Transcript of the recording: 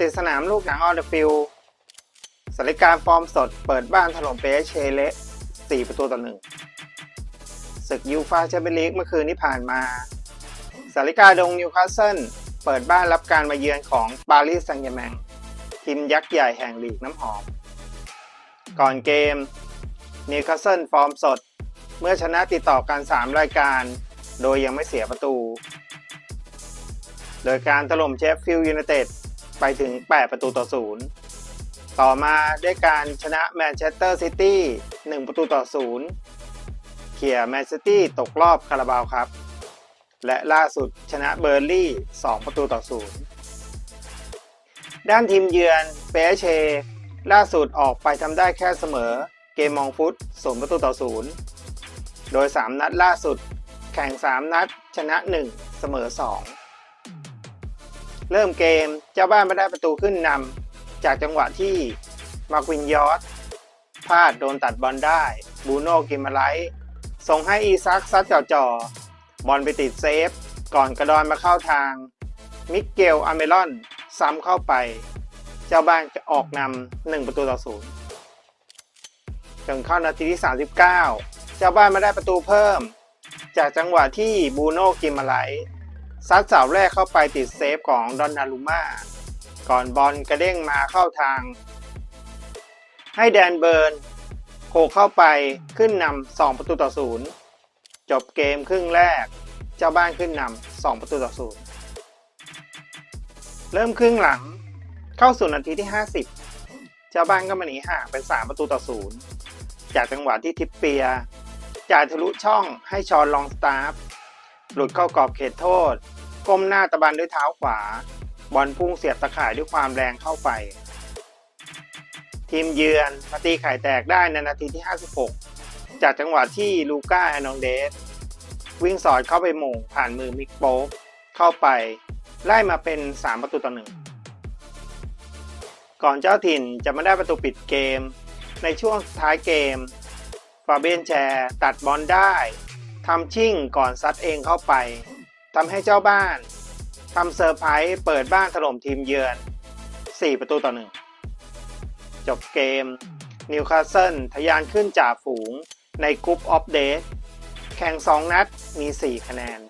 ติดสนามลูกหนังออเดฟิลสถานการณ์ฟอร์มสดเปิดบ้านถล่มเปเชเละ4ประตูต่อหนึ่งศึกยูฟาแชมเปี้ยนลีกเมื่อคืนที่ผ่านมาสาริกาดงนิวคาสเซิลเปิดบ้านรับการมาเยือนของปารีสแซงต์แชร์แมงทีมยักษ์ใหญ่แห่งลีกน้ำหอม ก่อนเกมนิวคาสเซิลฟอร์มสด เมื่อชนะติดต่อกัน 3 รายการ โดยยังไม่เสียประตู โดยการถล่มเชฟฟิลด์ยูไนเต็ด ไปถึง 8 ประตูต่อ0ต่อมาด้วยการชนะแมนเชสเตอร์ซิตี้1ประตูต่อ0เขี่ยแมนซิตี้ตกรอบคาราบาวครับ และล่าสุดชนะเบอร์ลี่ 2 ประตูต่อ0ด้านทีมเยือนเปเชล่าสุดออกไปทำได้แค่เสมอเกมมองฟุต0ประตูต่อ0โดย 3 นัดล่าสุด แข่ง 3 นัด ชนะ 1 เสมอ 2 เริ่มเกมเจ้าบ้านไม่ได้ประตูขึ้นนำจากจังหวะที่มาควินยอสพลาดโดนตัดบอลได้บูโน่กิมาไลส่งให้อีซักซัดจ่อๆบอลไปติดเซฟ ก่อนกระดอนมาเข้าทาง มิเกลอเมรอน ซ้ำเข้าไป เจ้าบ้านจะออกนำ1ประตูต่อศูนย์จนเข้านาทีที่ 39 เจ้าบ้านมาได้ประตูเพิ่ม จากจังหวะที่บูโน่กิมาไล ซัดเสาแรกเข้าไปติดเซฟของดอนนารุม่าก่อนบอลกระเด้งมาเข้าทาง ให้แดนเบิร์นโขกเข้าไปขึ้นนำ2ประตูต่อศูนย์จบเกมครึ่งแรก เจ้าบ้านขึ้นนำ2ประตูต่อศูนย์เริ่มครึ่งหลังเข้าสู่นาทีที่ 50 เจ้าบ้านก็มาหนีห่างเป็น 3 ประตูต่อศูนย์จากจังหวะที่ทิปเปียจ่ายทะลุช่องให้ชอนลองสตาร์ หลุดเข้ากรอบเขตโทษ ก้มหน้าตะบันด้วยเท้าขวา บอลพุ่งเสียบตะข่ายด้วยความแรงเข้าไป ทีมเยือนมาตีไข่แตกได้ในนาทีที่ 56 จากจังหวะที่ลูก้าแอนองเดส วิ่งสอดเข้าไปหม่งผ่านมือมิกโป๊กเข้าไป ไล่มาเป็น 3 ประตูต่อหนึ่งก่อนเจ้าถิ่นจะมาได้ประตูปิดเกม ในช่วงท้ายเกมฟาเบียนแชร์ ตัดบอลได้ ทำชิ่งก่อนซัดเองเข้าไปทำให้เจ้าบ้านทำเซอร์ไพรส์เปิดบ้านถล่มทีมเยือน 4 ประตูต่อหนึ่งจบเกมนิวคาสเซิลทะยานขึ้นจ่าฝูงในกรุ๊ปออฟเดตแข่ง 2 นัดมี 4 คะแนน